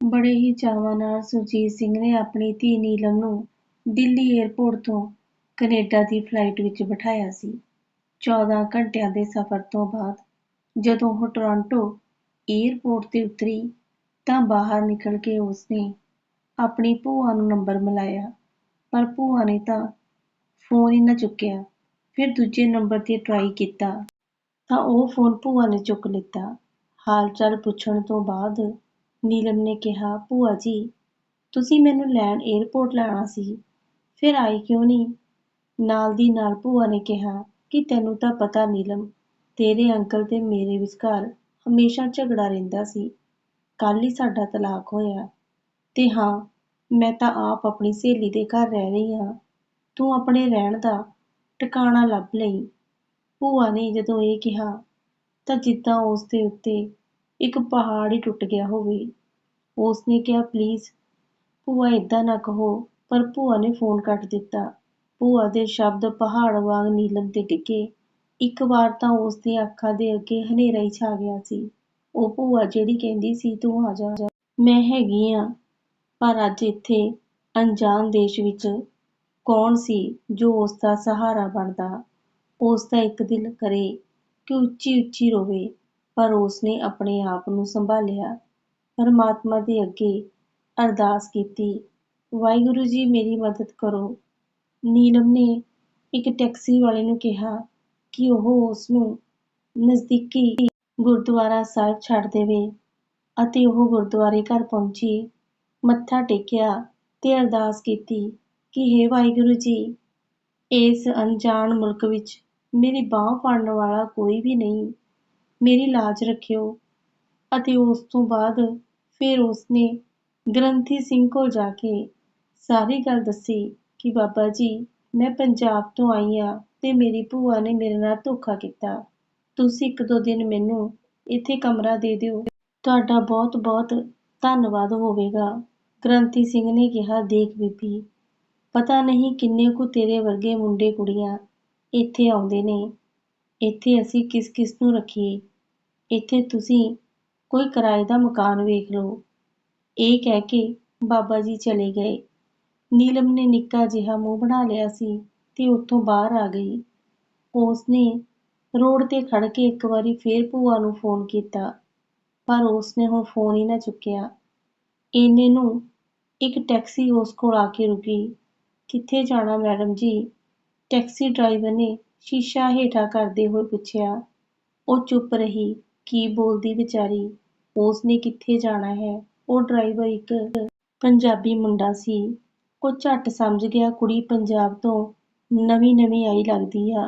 ਬੜੇ ਹੀ ਚਾਵਾਂ ਨਾਲ ਸੁਰਜੀਤ ਸਿੰਘ ਨੇ ਆਪਣੀ ਧੀ ਨੀਲਮ ਨੂੰ ਦਿੱਲੀ ਏਅਰਪੋਰਟ ਤੋਂ ਕੈਨੇਡਾ ਦੀ ਫਲਾਈਟ ਵਿੱਚ ਬਿਠਾਇਆ ਸੀ। ਚੌਦਾਂ ਘੰਟਿਆਂ ਦੇ ਸਫ਼ਰ ਤੋਂ ਬਾਅਦ ਜਦੋਂ ਉਹ ਟੋਰਾਂਟੋ ਏਅਰਪੋਰਟ 'ਤੇ ਉਤਰੀ ਤਾਂ ਬਾਹਰ ਨਿਕਲ ਕੇ ਉਸਨੇ ਆਪਣੀ ਭੂਆ ਨੂੰ ਨੰਬਰ ਮਿਲਾਇਆ ਪਰ ਭੂਆ ਨੇ ਤਾਂ ਫ਼ੋਨ ਹੀ ਨਾ ਚੁੱਕਿਆ। ਫਿਰ ਦੂਜੇ ਨੰਬਰ 'ਤੇ ਟਰਾਈ ਕੀਤਾ ਤਾਂ ਉਹ ਫ਼ੋਨ ਭੂਆ ਨੇ ਚੁੱਕ ਲਿੱਤਾ। ਹਾਲ-ਚਾਲ ਪੁੱਛਣ ਤੋਂ ਬਾਅਦ ਨੀਲਮ ਨੇ ਕਿਹਾ, "ਭੂਆ ਜੀ, ਤੁਸੀਂ ਮੈਨੂੰ ਲੈਣ ਏਅਰਪੋਰਟ ਆਉਣਾ ਸੀ, ਫਿਰ ਆਏ ਕਿਉਂ ਨਹੀਂ?" ਨਾਲ ਦੀ ਨਾਲ ਭੂਆ ਨੇ ਕਿਹਾ ਕਿ ਤੈਨੂੰ ਤਾਂ ਪਤਾ ਨੀਲਮ, ਤੇਰੇ ਅੰਕਲ ਤੇ ਮੇਰੇ ਵਿਚਕਾਰ ਹਮੇਸ਼ਾ ਝਗੜਾ ਰਹਿੰਦਾ ਸੀ। ਕੱਲ੍ਹ ਹੀ ਸਾਡਾ ਤਲਾਕ ਹੋਇਆ ਤੇ ਹਾਂ, ਮੈਂ ਤਾਂ ਆਪ ਆਪਣੀ ਸਹੇਲੀ ਦੇ ਘਰ ਰਹਿ ਰਹੀ ਹਾਂ। ਤੂੰ ਆਪਣੇ ਰਹਿਣ ਦਾ ਟਿਕਾਣਾ ਲੱਭ ਲਈਂ। ਭੂਆ ਨੇ ਜਦੋਂ ਇਹ ਕਿਹਾ ਤਾਂ ਜਿੱਦਾਂ ਉਸ ਦੇ ਉੱਤੇ ਇੱਕ ਪਹਾੜ ਹੀ ਟੁੱਟ ਗਿਆ ਹੋਵੇ। ਉਸਨੇ ਕਿਹਾ, "ਪਲੀਜ਼ ਭੂਆ ਏਦਾਂ ਨਾ ਕਹੋ।" ਪਰ ਭੂਆ ਨੇ ਫ਼ੋਨ ਕੱਟ ਦਿੱਤਾ। ਭੂਆ ਦੇ ਸ਼ਬਦ ਪਹਾੜ ਵਾਂਗ ਨੀਲਮ 'ਤੇ ਡਿੱਗੇ। ਇੱਕ ਵਾਰ ਤਾਂ ਉਸ ਦੀਆਂ ਅੱਖਾਂ ਦੇ ਅੱਗੇ ਹਨੇਰਾ ਹੀ ਛਾ ਗਿਆ ਸੀ। ਉਹ ਭੂਆ ਜਿਹੜੀ ਕਹਿੰਦੀ ਸੀ, "ਤੂੰ ਆ ਜਾ, ਮੈਂ ਹੈਗੀ ਆਂ।" ਪਰ ਅੱਜ ਇੱਥੇ ਅਣਜਾਣ ਦੇਸ਼ ਵਿੱਚ ਕੌਣ ਸੀ ਜੋ ਉਸਦਾ ਸਹਾਰਾ ਬਣਦਾ। ਉਸ ਦਾ ਇੱਕ ਦਿਲ ਕਰੇ ਕਿ ਉੱਚੀ-ਉੱਚੀ ਰੋਵੇ ਪਰ ਉਸਨੇ ਆਪਣੇ ਆਪ ਨੂੰ ਸੰਭਾਲਿਆ। ਪਰਮਾਤਮਾ ਦੇ ਅੱਗੇ ਅਰਦਾਸ ਕੀਤੀ, "ਵਾਹਿਗੁਰੂ ਜੀ, ਮੇਰੀ ਮਦਦ ਕਰੋ।" ਨੀਲਮ ਨੇ ਇੱਕ ਟੈਕਸੀ ਵਾਲੇ ਨੂੰ ਕਿਹਾ ਕਿ ਉਹ ਉਸਨੂੰ ਨਜ਼ਦੀਕੀ ਗੁਰਦੁਆਰਾ ਸਾਹਿਬ ਛੱਡ ਦੇਵੇ ਅਤੇ ਉਹ ਗੁਰਦੁਆਰੇ ਘਰ ਪਹੁੰਚੀ, ਮੱਥਾ ਟੇਕਿਆ ਤੇ ਅਰਦਾਸ ਕੀਤੀ ਕਿ ਹੇ ਵਾਹਿਗੁਰੂ ਜੀ, ਇਸ ਅਣਜਾਣ ਮੁਲਕ ਵਿੱਚ ਮੇਰੀ ਬਾਂਹ ਫੜਨ ਵਾਲਾ ਕੋਈ ਵੀ ਨਹੀਂ, ਮੇਰੀ ਲਾਜ ਰੱਖਿਓ। ਅਤੇ ਉਸ ਤੋਂ ਬਾਅਦ ਫਿਰ ਉਸਨੇ ਗ੍ਰੰਥੀ ਸਿੰਘ ਕੋਲ ਜਾ ਕੇ ਸਾਰੀ ਗੱਲ ਦੱਸੀ ਕਿ ਬਾਬਾ ਜੀ, ਮੈਂ ਪੰਜਾਬ ਤੋਂ ਆਈ ਆਂ ਤੇ ਮੇਰੀ ਭੂਆ ਨੇ ਮੇਰੇ ਨਾਲ ਧੋਖਾ ਕੀਤਾ। ਤੁਸੀਂ ਇੱਕ-ਦੋ ਦਿਨ ਮੈਨੂੰ ਇੱਥੇ ਕਮਰਾ ਦੇ ਦਿਓ। ਤੁਹਾਡਾ ਬਹੁਤ-ਬਹੁਤ ਧੰਨਵਾਦ ਹੋਵੇਗਾ। ਗ੍ਰੰਥੀ ਸਿੰਘ ਨੇ ਕਿਹਾ, "ਦੇਖ ਬੀਬੀ, ਪਤਾ ਨਹੀਂ ਕਿੰਨੇ ਕੁ ਤੇਰੇ ਵਰਗੇ ਮੁੰਡੇ-ਕੁੜੀਆਂ ਇੱਥੇ ਆਉਂਦੇ ਨੇ। ਇੱਥੇ ਅਸੀਂ ਕਿਸ-ਕਿਸ ਨੂੰ ਰੱਖੀਏ। ਇੱਥੇ ਤੁਸੀਂ ਕੋਈ ਕਿਰਾਏ ਦਾ ਮਕਾਨ ਵੇਖ ਲਓ।" ਇਹ ਕਹਿ ਕੇ ਬਾਬਾ ਜੀ ਚਲੇ ਗਏ। ਨੀਲਮ ਨੇ ਨਿੱਕਾ ਜਿਹਾ ਮੂੰਹ ਬਣਾ ਲਿਆ ਸੀ ਤੇ ਉੱਥੋਂ ਬਾਹਰ ਆ ਗਈ। ਉਸਨੇ ਰੋਡ 'ਤੇ ਖੜ੍ਹ ਕੇ ਇੱਕ ਵਾਰੀ ਫੇਰ ਭੂਆ ਨੂੰ ਫ਼ੋਨ ਕੀਤਾ, ਪਰ ਉਸਨੇ ਹੁਣ ਫ਼ੋਨ ਹੀ ਨਾ ਚੁੱਕਿਆ। ਇੰਨੇ ਨੂੰ ਇੱਕ ਟੈਕਸੀ ਉਸ ਕੋਲ ਆ ਕੇ ਰੁਕੀ। "ਕਿੱਥੇ ਜਾਣਾ ਮੈਡਮ ਜੀ?" ਟੈਕਸੀ ਡਰਾਈਵਰ ਨੇ ਸ਼ੀਸ਼ਾ ਹੇਠਾਂ ਕਰਦੇ ਹੋਏ ਪੁੱਛਿਆ। ਉਹ ਚੁੱਪ ਰਹੀ। ਕੀ ਬੋਲਦੀ ਵਿਚਾਰੀ। ਉਸ ਨੇ ਕਿੱਥੇ ਜਾਣਾ ਹੈ। ਉਹ ਡਰਾਈਵਰ ਇੱਕ ਪੰਜਾਬੀ ਮੁੰਡਾ ਸੀ। ਉਹ ਝੱਟ ਸਮਝ ਗਿਆ ਕੁੜੀ ਪੰਜਾਬ ਤੋਂ ਨਵੀਂ-ਨਵੀਂ ਆਈ ਲੱਗਦੀ ਆ।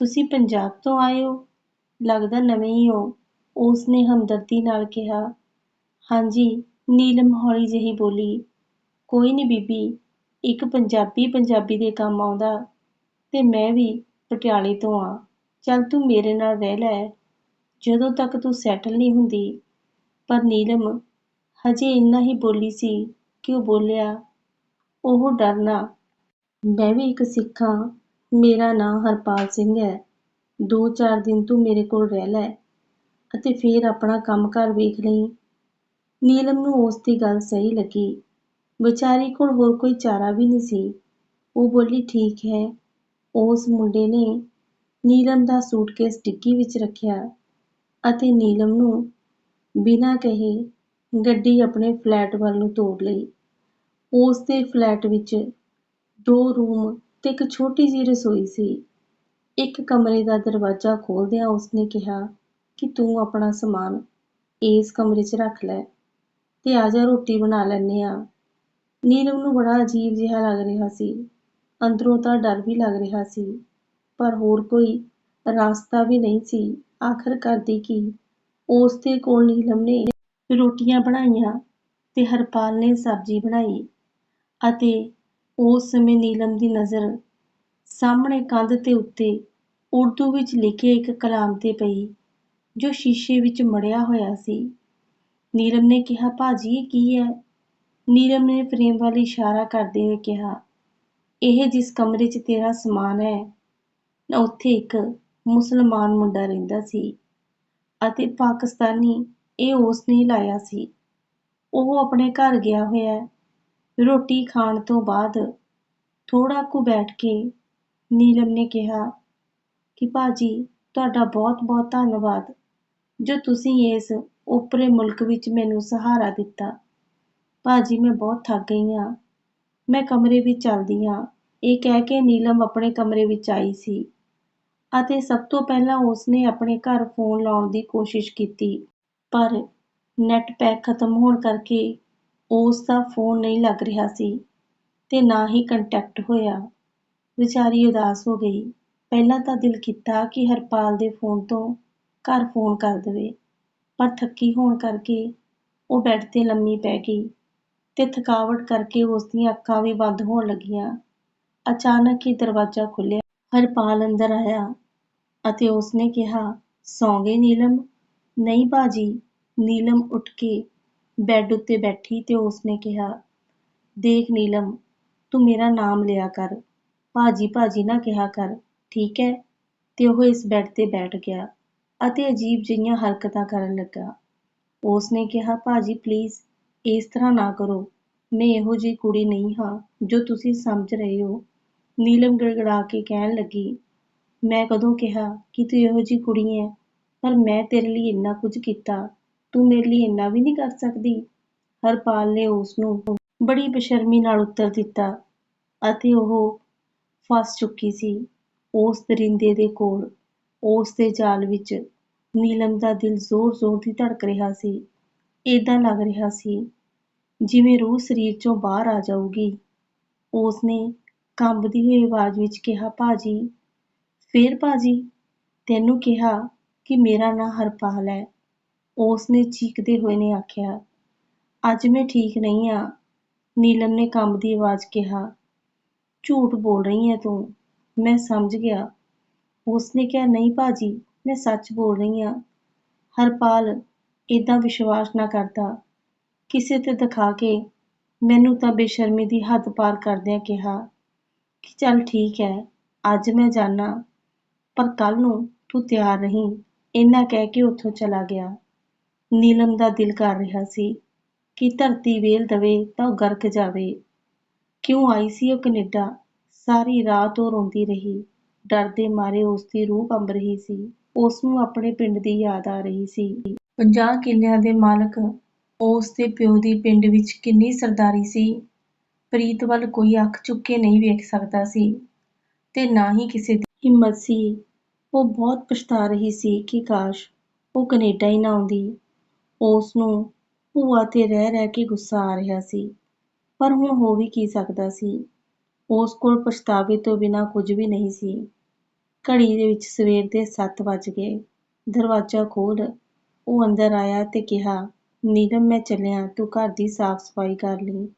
"ਤੁਸੀਂ ਪੰਜਾਬ ਤੋਂ ਆਏ ਓ? ਲੱਗਦਾ ਨਵੇਂ ਹੀ ਉਸ ਨੇ ਹਮਦਰਦੀ ਨਾਲ ਕਿਹਾ। "ਹਾਂਜੀ," ਨੀਲਮ ਹੌਲੀ ਜਿਹੀ ਬੋਲੀ। "ਕੋਈ ਨੀ ਬੀਬੀ, ਇੱਕ ਪੰਜਾਬੀ ਪੰਜਾਬੀ ਦੇ ਕੰਮ ਆਉਂਦਾ ਤੇ ਮੈਂ ਵੀ ਪਟਿਆਲੇ ਤੋਂ ਆਂ। ਚੱਲ ਤੂੰ ਮੇਰੇ ਨਾਲ ਰਹਿ ਲੈ, ਜਦੋਂ ਤੱਕ ਤੂੰ ਸੈਟਲ ਨਹੀਂ ਹੁੰਦੀ।" ਪਰ ਨੀਲਮ ਹਜੇ ਇੰਨਾ ਹੀ ਬੋਲੀ ਸੀ ਕਿ ਉਹ ਬੋਲਿਆ, "ਉਹ ਡਰਨਾ ਮੈਂ ਵੀ ਇੱਕ ਸਿੱਖ ਆਂ। ਮੇਰਾ ਨਾਂ ਹਰਪਾਲ ਸਿੰਘ ਹੈ। ਦੋ-ਚਾਰ ਦਿਨ ਤੂੰ ਮੇਰੇ ਕੋਲ ਰਹਿ ਲੈ ਅਤੇ ਫਿਰ ਆਪਣਾ ਕੰਮ-ਕਾਰ ਵੇਖ ਲਈ ਨੀਲਮ ਨੂੰ ਉਸ ਦੀ ਗੱਲ ਸਹੀ ਲੱਗੀ। ਵਿਚਾਰੀ ਕੋਲ ਹੋਰ ਕੋਈ ਚਾਰਾ ਵੀ ਨਹੀਂ ਸੀ। ਉਹ ਬੋਲੀ, "ਠੀਕ ਹੈ।" ਉਸ ਮੁੰਡੇ ਨੇ ਨੀਲਮ ਦਾ ਸੂਟਕੇਸ ਡਿੱਗੀ ਵਿੱਚ ਰੱਖਿਆ ਅਤੇ ਨੀਲਮ ਨੂੰ ਬਿਨਾਂ ਕਹੇ ਗੱਡੀ ਆਪਣੇ ਫਲੈਟ ਵੱਲ ਨੂੰ ਤੋਰ ਲਈ। ਉਸ ਦੇ ਫਲੈਟ ਵਿੱਚ ਦੋ ਰੂਮ ਤੇ ਇੱਕ ਛੋਟੀ ਜਿਹੀ ਰਸੋਈ ਸੀ। ਇੱਕ ਕਮਰੇ ਦਾ ਦਰਵਾਜ਼ਾ ਖੋਲ੍ਹਦਿਆਂ ਉਸਨੇ ਕਿਹਾ ਕਿ ਤੂੰ ਆਪਣਾ ਸਮਾਨ ਇਸ ਕਮਰੇ 'ਚ ਰੱਖ ਲੈ ਤੇ ਆਜਾ ਰੋਟੀ ਬਣਾ ਲੈਂਦੇ ਆਂ। ਨੀਲਮ ਨੂੰ ਬੜਾ ਅਜੀਬ ਜਿਹਾ ਲੱਗ ਰਿਹਾ ਸੀ। ਅੰਦਰੋਂ ਤਾਂ ਡਰ ਵੀ ਲੱਗ ਰਿਹਾ ਸੀ, ਪਰ ਹੋਰ ਕੋਈ ਰਾਸਤਾ ਵੀ ਨਹੀਂ ਸੀ। ਆਖ਼ਰ ਕਰਦੀ ਕੀ? ਉਸਦੇ ਕੋਲ ਨੀਲਮ ਨੇ ਰੋਟੀਆਂ ਬਣਾਈਆਂ ਤੇ ਹਰਪਾਲ ਨੇ ਸਬਜ਼ੀ ਬਣਾਈ ਅਤੇ ਉਸ ਸਮੇਂ ਨੀਲਮ ਦੀ ਨਜ਼ਰ ਸਾਹਮਣੇ ਕੰਧ ਦੇ ਉੱਤੇ ਉਰਦੂ ਵਿੱਚ ਲਿਖੇ ਇੱਕ ਕਲਾਮ 'ਤੇ ਪਈ ਜੋ ਸ਼ੀਸ਼ੇ ਵਿੱਚ ਮੜ੍ਹਿਆ ਹੋਇਆ ਸੀ। ਨੀਲਮ ਨੇ ਕਿਹਾ, "ਭਾਜੀ, ਇਹ ਕੀ ਹੈ?" ਨੀਲਮ ਨੇ ਫਰੇਮ ਵੱਲ ਇਸ਼ਾਰਾ ਕਰਦੇ ਹੋਏ ਕਿਹਾ, "ਇਹ ਜਿਸ ਕਮਰੇ 'ਚ ਤੇਰਾ ਸਮਾਨ ਹੈ, ਉੱਥੇ ਇੱਕ ਮੁਸਲਮਾਨ ਮੁੰਡਾ ਰਹਿੰਦਾ ਸੀ ਅਤੇ ਪਾਕਿਸਤਾਨੀ ਇਹ ਉਸ ਨੇ ਲਾਇਆ ਸੀ।" ਉਹ ਆਪਣੇ ਘਰ ਗਿਆ ਹੋਇਆ ਰੋਟੀ ਖਾਣ ਤੋਂ ਬਾਅਦ ਥੋੜਾ ਕੁ ਬੈਠ ਕੇ ਨੀਲਮ ਨੇ ਕਿਹਾ ਕਿ ਭਾਜੀ, ਤੁਹਾਡਾ ਬਹੁਤ-ਬਹੁਤ ਧੰਨਵਾਦ ਜੋ ਤੁਸੀਂ ਇਸ ਓਪਰੇ ਮੁਲਕ ਵਿੱਚ ਮੈਨੂੰ ਸਹਾਰਾ ਦਿੱਤਾ। ਭਾਜੀ, ਮੈਂ ਬਹੁਤ ਥੱਕ ਗਈ ਹਾਂ। ਮੈਂ ਕਮਰੇ ਵਿੱਚ ਚੱਲਦੀ ਹਾਂ। ਇਹ ਕਹਿ ਕੇ ਨੀਲਮ ਆਪਣੇ ਕਮਰੇ ਵਿੱਚ ਆਈ ਸੀ। ਅਤੇ ਸਭ ਤੋਂ ਪਹਿਲਾਂ ਉਸਨੇ ਆਪਣੇ ਘਰ ਫੋਨ ਲਾਉਣ ਦੀ ਕੋਸ਼ਿਸ਼ ਕੀਤੀ, ਪਰ ਨੈੱਟ ਪੈਕ ਖਤਮ ਹੋਣ ਕਰਕੇ ਉਸ ਦਾ ਫੋਨ ਨਹੀਂ ਲੱਗ ਰਿਹਾ ਸੀ ਤੇ ਨਾ ਹੀ ਕੰਟੈਕਟ ਹੋਇਆ। ਵਿਚਾਰੀ ਉਦਾਸ ਹੋ ਗਈ। ਪਹਿਲਾਂ ਤਾਂ ਦਿਲ ਕੀਤਾ ਕਿ ਹਰਪਾਲ ਦੇ ਫੋਨ ਤੋਂ ਘਰ ਫੋਨ ਕਰ ਦੇਵੇ, ਪਰ ਥੱਕੀ ਹੋਣ ਕਰਕੇ ਉਹ ਬੈੱਡ ਤੇ ਲੰਮੀ ਪੈ ਗਈ ਤੇ ਥਕਾਵਟ ਕਰਕੇ ਉਸ ਦੀਆਂ ਅੱਖਾਂ ਵੀ ਬੰਦ ਹੋਣ ਲੱਗੀਆਂ। ਅਚਾਨਕ ਹੀ ਦਰਵਾਜ਼ਾ ਖੁੱਲ੍ਹਿਆ। ਹਰਪਾਲ ਅੰਦਰ ਆਇਆ। ਅਤੇ ਉਸਨੇ ਕਿਹਾ ਸੌਂ ਗਏ ਨੀਲਮ? ਨਹੀਂ ਬਾਜੀ। ਨੀਲਮ ਉੱਠ ਕੇ ਬੈੱਡ ਉੱਤੇ ਬੈਠੀ ਤੇ ਉਸਨੇ ਕਿਹਾ, ਦੇਖ ਨੀਲਮ, ਤੂੰ ਮੇਰਾ ਨਾਮ ਲਿਆ ਕਰ। ਭਾਜੀ ਭਾਜੀ ਨਾ ਕਿਹਾ ਕਰ, ਠੀਕ ਹੈ? ਤੇ ਉਹ ਇਸ ਬੈੱਡ ਤੇ ਬੈਠ ਗਿਆ ਅਤੇ ਅਜੀਬ ਜਿਹੀਆਂ ਹਰਕਤਾਂ ਕਰਨ ਲੱਗਾ। ਉਸਨੇ ਕਿਹਾ, ਭਾਜੀ ਪਲੀਜ਼ ਇਸ ਤਰ੍ਹਾਂ ਨਾ ਕਰੋ। ਮੈਂ ਇਹੋ ਜਿਹੀ ਕੁੜੀ ਨਹੀਂ ਹਾਂ ਜੋ ਤੁਸੀਂ ਸਮਝ ਰਹੇ ਹੋ। ਨੀਲਮ ਗੜਗੜਾ ਕੇ ਕਹਿਣ ਲੱਗੀ ਮੈਂ ਕਦੋਂ ਕਿਹਾ ਕਿ ਤੂੰ ਇਹੋ ਜਿਹੀ ਕੁੜੀ ਹੈ ਪਰ ਮੈਂ ਤੇਰੇ ਲਈ ਇੰਨਾ ਕੁਝ ਕੀਤਾ, ਤੂੰ ਮੇਰੇ ਲਈ ਇੰਨਾ ਵੀ ਨਹੀਂ ਕਰ ਸਕਦੀ। ਹਰਪਾਲ ਨੇ ਉਸ ਨੂੰ ਬੜੀ ਬੇਸ਼ਰਮੀ ਨਾਲ ਉੱਤਰ ਦਿੱਤਾ ਅਤੇ ਉਹ ਫਸ ਚੁੱਕੀ ਸੀ। ਉਸ ਦਰਿੰਦੇ ਦੇ ਕੋਲ, ਉਸ ਦੇ ਜਾਲ ਵਿੱਚ ਨੀਲਮ ਦਾ ਦਿਲ ਜ਼ੋਰ-ਜ਼ੋਰ ਦੀ ਧੜਕ ਰਿਹਾ ਸੀ। ਏਦਾਂ ਲੱਗ ਰਿਹਾ ਸੀ ਜਿਵੇਂ ਰੂਹ ਸਰੀਰ ਚੋਂ ਬਾਹਰ ਆ ਜਾਊਗੀ। ਉਸਨੇ ਕੰਬਦੀ ਹੋਈ ਆਵਾਜ਼ ਵਿੱਚ ਕਿਹਾ, ਭਾਜੀ ਫੇਰ ਭਾਜੀ ਤੈਨੂੰ ਕਿਹਾ ਕਿ ਮੇਰਾ ਨਾਂ ਹਰਪਾਲ ਹੈ। ਉਸ ਨੇ ਚੀਕਦੇ ਹੋਏ ਨੇ ਆਖਿਆ, ਅੱਜ ਮੈਂ ਠੀਕ ਨਹੀਂ ਆ, ਨੀਲਮ ਨੇ ਕੰਬਦੀ ਆਵਾਜ਼ ਕਿਹਾ। ਝੂਠ ਬੋਲ ਰਹੀ ਹੈ ਤੂੰ। ਮੈਂ ਸਮਝ ਗਿਆ। ਉਸਨੇ ਕਿਹਾ, ਨਹੀਂ ਭਾਜੀ, ਮੈਂ ਸੱਚ ਬੋਲ ਰਹੀ ਹਾਂ ਹਰਪਾਲ ਏਦਾਂ ਵਿਸ਼ਵਾਸ ਨਾ ਕਰਦਾ। ਕਿਸੇ ਤੇ ਦਿਖਾ ਕੇ ਮੈਨੂੰ ਤਾਂ ਬੇਸ਼ਰਮੀ ਦੀ ਹੱਦ ਪਾਰ ਕਰਦਿਆਂ ਕਿਹਾ ਕਿ ਚੱਲ ਠੀਕ ਹੈ, ਅੱਜ ਮੈਂ ਜਾਣਾ ਪਰ ਕੱਲ੍ਹ ਨੂੰ ਤੂੰ ਤਿਆਰ ਰਹੀਂ। ਇੰਨਾ ਕਹਿ ਕੇ ਉੱਥੋਂ ਚਲਾ ਗਿਆ। ਨੀਲਮ ਦਾ ਦਿਲ ਕਰ ਰਿਹਾ ਸੀ ਕਿ ਧਰਤੀ ਵੇਲ ਦਵੇ ਤਾਂ ਉਹ ਗਰਕ ਜਾਵੇ। ਕਿਉਂ ਆਈ ਸੀ ਉਹ ਕੈਨੇਡਾ? ਸਾਰੀ ਰਾਤ ਉਹ ਰੋਂਦੀ ਰਹੀ। ਡਰ ਦੇ ਮਾਰੇ ਉਸ ਦੀ ਰੂਹ ਕੰਬ ਰਹੀ ਸੀ। ਉਸ ਨੂੰ ਆਪਣੇ ਪਿੰਡ ਦੀ ਯਾਦ ਆ ਰਹੀ ਸੀ। 50 ਕਿੱਲਿਆਂ ਦੇ ਮਾਲਕ ਉਸ ਦੇ ਪਿਓ ਦੀ ਪਿੰਡ ਵਿੱਚ ਕਿੰਨੀ ਸਰਦਾਰੀ ਸੀ। ਪ੍ਰੀਤ ਵੱਲ ਕੋਈ ਅੱਖ ਚੁੱਕ ਕੇ ਨਹੀਂ ਵੇਖ ਸਕਦਾ ਸੀ ਤੇ ਨਾ ਹੀ ਕਿਸੇ ਹਿੰਮਤ ਸੀ। ਉਹ ਬਹੁਤ ਪਛਤਾ ਰਹੀ ਸੀ ਕਿ ਕਾਸ਼ ਉਹ ਕੈਨੇਡਾ ਹੀ ਨਾ ਆਉਂਦੀ। ਉਸ ਨੂੰ ਭੂਆ ਤੇ ਰਹਿ ਰਹਿ ਕੇ ਗੁੱਸਾ ਆ ਰਿਹਾ ਸੀ। ਪਰ ਹੁਣ ਹੋ ਵੀ ਕੀ ਸਕਦਾ ਸੀ? ਉਸ ਕੋਲ ਪਛਤਾਵੇ ਤੋਂ ਬਿਨਾਂ ਕੁਝ ਵੀ ਨਹੀਂ ਸੀ। ਘੜੀ ਦੇ ਵਿੱਚ ਸਵੇਰ ਦੇ ਸੱਤ ਵੱਜ ਗਏ। ਦਰਵਾਜ਼ਾ ਖੋਲ੍ਹ, ਉਹ ਅੰਦਰ ਆਇਆ ਤੇ ਕਿਹਾ, ਨੀਲਮ, ਮੈਂ ਚੱਲਿਆ। ਤੂੰ ਘਰ ਦੀ ਸਾਫ਼ ਸਫ਼ਾਈ ਕਰ ਲਈ।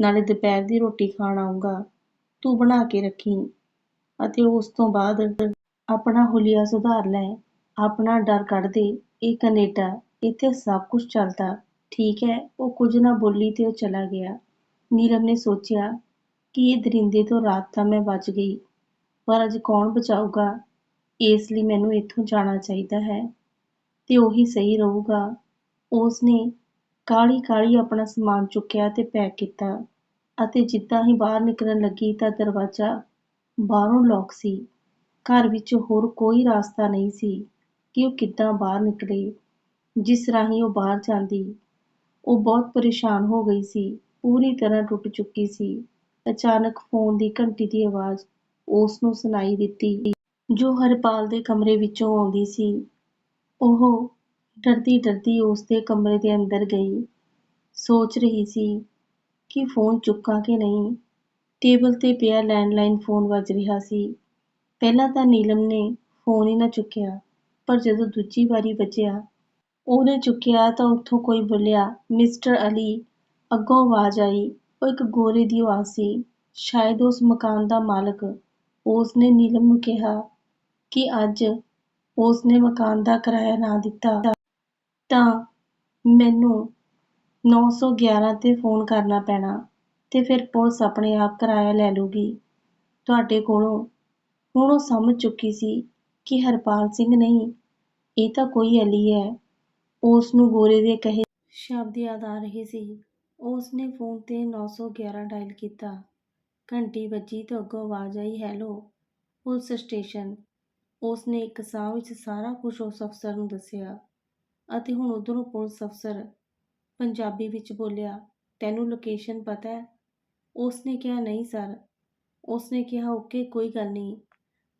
ਨਾਲੇ ਦੁਪਹਿਰ ਦੀ ਰੋਟੀ ਖਾਣ ਆਊਂਗਾ। ਤੂੰ ਬਣਾ ਕੇ ਰੱਖੀ। ਅਤੇ ਉਸ ਤੋਂ ਬਾਅਦ ਆਪਣਾ ਹੁਲੀਆ ਸੁਧਾਰ ਲੈ, ਆਪਣਾ ਡਰ ਕੱਢ ਦੇ ਇਹ ਕੈਨੇਡਾ, ਇੱਥੇ ਸਭ ਕੁਝ ਚੱਲਦਾ, ਠੀਕ ਹੈ, ਉਹ ਕੁਝ ਨਾ ਬੋਲੀ ਤੇ ਉਹ ਚਲਾ ਗਿਆ। ਨੀਲਮ ਨੇ ਸੋਚਿਆ ਕਿ ਇਹ ਦਰਿੰਦੇ ਤੋਂ ਰਾਤ ਤਾਂ ਮੈਂ ਬਚ ਗਈ, ਪਰ ਅੱਜ ਕੌਣ ਬਚਾਊਗਾ? ਇਸ ਲਈ ਮੈਨੂੰ ਇੱਥੋਂ ਜਾਣਾ ਚਾਹੀਦਾ ਹੈ। ਤੇ ਉਹੀ ਸਹੀ ਰਹੂਗਾ। ਉਸਨੇ ਕਾਹਲੀ ਕਾਹਲੀ ਆਪਣਾ ਸਮਾਨ ਚੁੱਕਿਆ ਤੇ ਪੈਕ ਕੀਤਾ ਅਤੇ ਜਿੱਦਾਂ ਹੀ ਬਾਹਰ ਨਿਕਲਣ ਲੱਗੀ ਤਾਂ ਦਰਵਾਜ਼ਾ ਬਾਹਰੋਂ ਲੌਕ ਸੀ। ਘਰ ਵਿੱਚ ਹੋਰ ਕੋਈ ਰਾਸਤਾ ਨਹੀਂ ਸੀ ਕਿ ਉਹ ਕਿੱਦਾਂ ਬਾਹਰ ਨਿਕਲੇ। ਜਿਸ ਰਾਹੀਂ ਉਹ ਬਾਹਰ ਜਾਂਦੀ, ਉਹ ਬਹੁਤ ਪਰੇਸ਼ਾਨ ਹੋ ਗਈ ਸੀ। ਪੂਰੀ ਤਰ੍ਹਾਂ ਟੁੱਟ ਚੁੱਕੀ ਸੀ। ਅਚਾਨਕ ਫੋਨ ਦੀ ਘੰਟੀ ਦੀ ਆਵਾਜ਼ ਉਸ ਨੂੰ ਸੁਣਾਈ ਦਿੱਤੀ। ਜੋ ਹਰਪਾਲ ਦੇ ਕਮਰੇ ਵਿੱਚੋਂ ਆਉਂਦੀ ਸੀ, ਉਹ ਡਰਦੀ ਡਰਦੀ ਉਸ ਦੇ ਕਮਰੇ ਦੇ ਅੰਦਰ ਗਈ। ਸੋਚ ਰਹੀ ਸੀ ਕਿ ਫੋਨ ਚੁੱਕਾਂ ਕਿ ਨਹੀਂ। ਟੇਬਲ ਤੇ ਪਿਆ ਲੈਂਡਲਾਈਨ ਫੋਨ ਵੱਜ ਰਿਹਾ ਸੀ। ਪਹਿਲਾਂ ਤਾਂ ਨੀਲਮ ਨੇ ਫੋਨ ਹੀ ਨਾ ਚੁੱਕਿਆ, ਪਰ ਜਦੋਂ ਦੂਜੀ ਵਾਰੀ ਵੱਜਿਆ, ਉਹਨੇ ਚੁੱਕਿਆ ਤਾਂ ਉੱਥੋਂ ਕੋਈ ਬੋਲਿਆ, ਮਿਸਟਰ ਅਲੀ, ਅੱਗੋਂ ਆਵਾਜ਼ ਆਈ, ਉਹ ਇੱਕ ਗੋਰੇ ਦੀ ਆਵਾਜ਼ ਸੀ, ਸ਼ਾਇਦ ਉਸ ਮਕਾਨ ਦਾ ਮਾਲਕ। ਉਸ ਨੇ ਨੀਲਮ ਨੂੰ ਕਿਹਾ ਕਿ ਅੱਜ ਉਸ ਨੇ ਮਕਾਨ ਦਾ ਕਿਰਾਇਆ ਨਾ ਦਿੱਤਾ, ਤਾਂ ਮੈਨੂੰ 911 ਤੇ ਫੋਨ ਕਰਨਾ ਪੈਣਾ। ਤੇ ਫਿਰ ਪੁਲਿਸ ਆਪਣੇ ਆਪ ਕਿਰਾਇਆ ਲੈ ਲੂਗੀ ਤੁਹਾਡੇ ਕੋਲੋਂ ਹੁਣ ਉਹ ਸਮਝ ਚੁੱਕੀ ਸੀ ਕਿ ਹਰਪਾਲ ਸਿੰਘ ਨਹੀਂ, ਇਹ ਤਾਂ ਕੋਈ ਅਲੀ ਹੈ। ਉਸ ਨੂੰ ਗੋਰੇ ਦੇ ਕਹੇ ਸ਼ਬਦ ਯਾਦ ਆ ਰਹੇ ਸੀ। ਉਸ ਨੇ ਫੋਨ 'ਤੇ 911 ਡਾਇਲ ਕੀਤਾ। ਘੰਟੀ ਵੱਜੀ ਤਾਂ ਅੱਗੋਂ ਆਵਾਜ਼ ਆਈ, ਹੈਲੋ, ਪੁਲਿਸ ਸਟੇਸ਼ਨ। ਉਸ ਨੇ ਇੱਕ ਸਾਹ ਵਿੱਚ ਸਾਰਾ ਕੁਝ ਉਸ ਅਫਸਰ ਨੂੰ ਦੱਸਿਆ ਅਤੇ ਹੁਣ ਉਧਰੋਂ ਪੁਲਿਸ ਅਫਸਰ ਪੰਜਾਬੀ ਵਿੱਚ ਬੋਲਿਆ, ਤੈਨੂੰ ਲੋਕੇਸ਼ਨ ਪਤਾ ਹੈ? ਉਸ ਨੇ ਕਿਹਾ, ਨਹੀਂ ਸਰ। ਉਸ ਨੇ ਕਿਹਾ, ਓਕੇ, ਕੋਈ ਗੱਲ ਨਹੀਂ।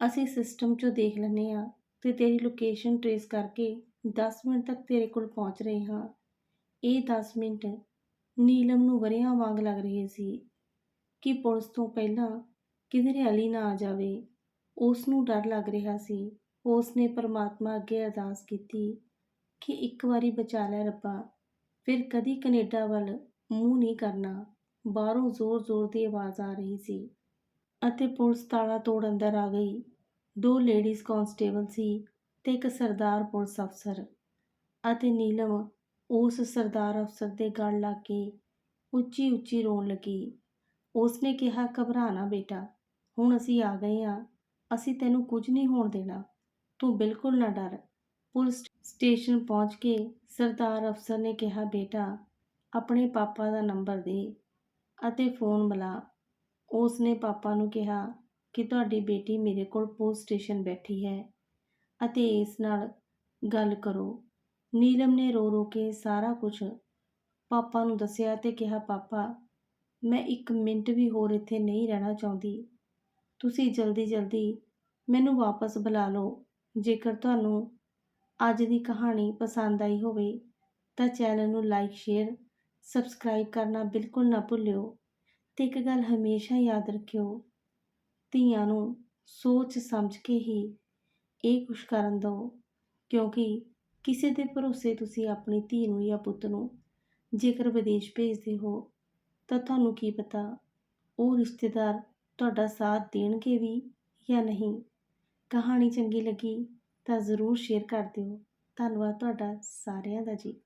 ਅਸੀਂ ਸਿਸਟਮ 'ਚੋਂ ਦੇਖ ਲੈਂਦੇ ਹਾਂ ਤੇ ਤੇਰੀ ਲੋਕੇਸ਼ਨ ਟਰੇਸ ਕਰਕੇ 10 ਮਿੰਟ ਤੱਕ ਤੇਰੇ ਕੋਲ ਪਹੁੰਚ ਰਹੇ ਹਾਂ। ਇਹ 10 ਮਿੰਟ ਨੀਲਮ ਨੂੰ ਵਰਿਆਂ ਵਾਂਗ ਲੱਗ ਰਹੇ ਸੀ ਕਿ ਪੁਲਿਸ ਤੋਂ ਪਹਿਲਾਂ ਕਿਧਰੇ ਅਲੀ ਨਾ ਆ ਜਾਵੇ। ਉਸ ਨੂੰ ਡਰ ਲੱਗ ਰਿਹਾ ਸੀ। ਉਸ ਨੇ ਪਰਮਾਤਮਾ ਅੱਗੇ ਅਰਦਾਸ ਕੀਤੀ ਕਿ ਇੱਕ ਵਾਰੀ ਬਚਾ ਲੈ ਰੱਬਾ। ਫਿਰ ਕਦੀ ਕੈਨੇਡਾ ਵੱਲ ਮੂੰਹ ਨਹੀਂ ਕਰਨਾ। ਬਾਹਰੋਂ ਜ਼ੋਰ-ਜ਼ੋਰ ਦੀ ਆਵਾਜ਼ ਆ ਰਹੀ ਸੀ ਅਤੇ ਪੁਲਿਸ ਤਾਲਾ ਤੋੜ ਅੰਦਰ ਆ ਗਈ। ਦੋ ਲੇਡੀਜ਼ ਕਾਂਸਟੇਬਲ ਸੀ ਤੇ ਇੱਕ ਸਰਦਾਰ ਪੁਲਿਸ ਅਫਸਰ ਅਤੇ ਨੀਲਮ ਉਸ ਸਰਦਾਰ ਅਫਸਰ ਦੇ ਗਲ ਲੱਗ ਕੇ ਉੱਚੀ ਉੱਚੀ ਰੋਣ ਲੱਗੀ। ਉਸਨੇ ਕਿਹਾ, ਘਬਰਾ ਨਾ ਬੇਟਾ, ਹੁਣ ਅਸੀਂ ਆ ਗਏ ਹਾਂ। ਅਸੀਂ ਤੈਨੂੰ ਕੁਝ ਨਹੀਂ ਹੋਣ ਦੇਣਾ। ਤੂੰ ਬਿਲਕੁਲ ਨਾ ਡਰ। ਪੁਲਿਸ ਸਟੇਸ਼ਨ ਪਹੁੰਚ ਕੇ ਸਰਦਾਰ ਅਫਸਰ ਨੇ ਕਿਹਾ, ਬੇਟਾ, ਆਪਣੇ ਪਾਪਾ ਦਾ ਨੰਬਰ ਦੇ। ਅਤੇ ਫੋਨ ਮਿਲਾ। ਉਸ ਨੇ ਪਾਪਾ ਨੂੰ ਕਿਹਾ ਕਿ ਤੁਹਾਡੀ ਬੇਟੀ ਮੇਰੇ ਕੋਲ ਪੁਲਿਸ ਸਟੇਸ਼ਨ ਬੈਠੀ ਹੈ ਅਤੇ ਇਸ ਨਾਲ ਗੱਲ ਕਰੋ। ਨੀਲਮ ਨੇ ਰੋ ਰੋ ਕੇ ਸਾਰਾ ਕੁਝ ਪਾਪਾ ਨੂੰ ਦੱਸਿਆ ਤੇ ਕਿਹਾ, ਪਾਪਾ, ਮੈਂ ਇੱਕ ਮਿੰਟ ਵੀ ਹੋਰ ਇੱਥੇ ਨਹੀਂ ਰਹਿਣਾ ਚਾਹੁੰਦੀ। ਤੁਸੀਂ ਜਲਦੀ ਜਲਦੀ ਮੈਨੂੰ ਵਾਪਸ ਬੁਲਾ ਲਓ। ਜੇਕਰ ਤੁਹਾਨੂੰ ਅੱਜ ਦੀ ਕਹਾਣੀ ਪਸੰਦ ਆਈ ਹੋਵੇ ਤਾਂ ਚੈਨਲ ਨੂੰ ਲਾਈਕ, ਸ਼ੇਅਰ ਸਬਸਕ੍ਰਾਈਬ ਕਰਨਾ ਬਿਲਕੁਲ ਨਾ ਭੁੱਲਿਓ ਤੇ ਇੱਕ ਗੱਲ ਹਮੇਸ਼ਾ ਯਾਦ ਰੱਖਿਓ, ਧੀਆਂ ਨੂੰ ਸੋਚ ਸਮਝ ਕੇ ਹੀ ਇਹ ਕੁਛ ਕਰਨ ਦਿਓ ਕਿਉਂਕਿ ਕਿਸੇ ਦੇ ਭਰੋਸੇ ਤੁਸੀਂ ਆਪਣੀ ਧੀ ਨੂੰ ਜਾਂ ਪੁੱਤ ਨੂੰ ਜੇਕਰ ਵਿਦੇਸ਼ ਭੇਜਦੇ ਹੋ, ਤਾਂ ਤੁਹਾਨੂੰ ਕੀ ਪਤਾ ਉਹ ਰਿਸ਼ਤੇਦਾਰ ਤੁਹਾਡਾ ਸਾਥ ਦੇਣਗੇ ਵੀ ਜਾਂ ਨਹੀਂ। ਕਹਾਣੀ ਚੰਗੀ ਲੱਗੀ ਤਾਂ ਜ਼ਰੂਰ ਸ਼ੇਅਰ ਕਰ ਦਿਓ। ਧੰਨਵਾਦ ਤੁਹਾਡਾ ਸਾਰਿਆਂ ਦਾ ਜੀ।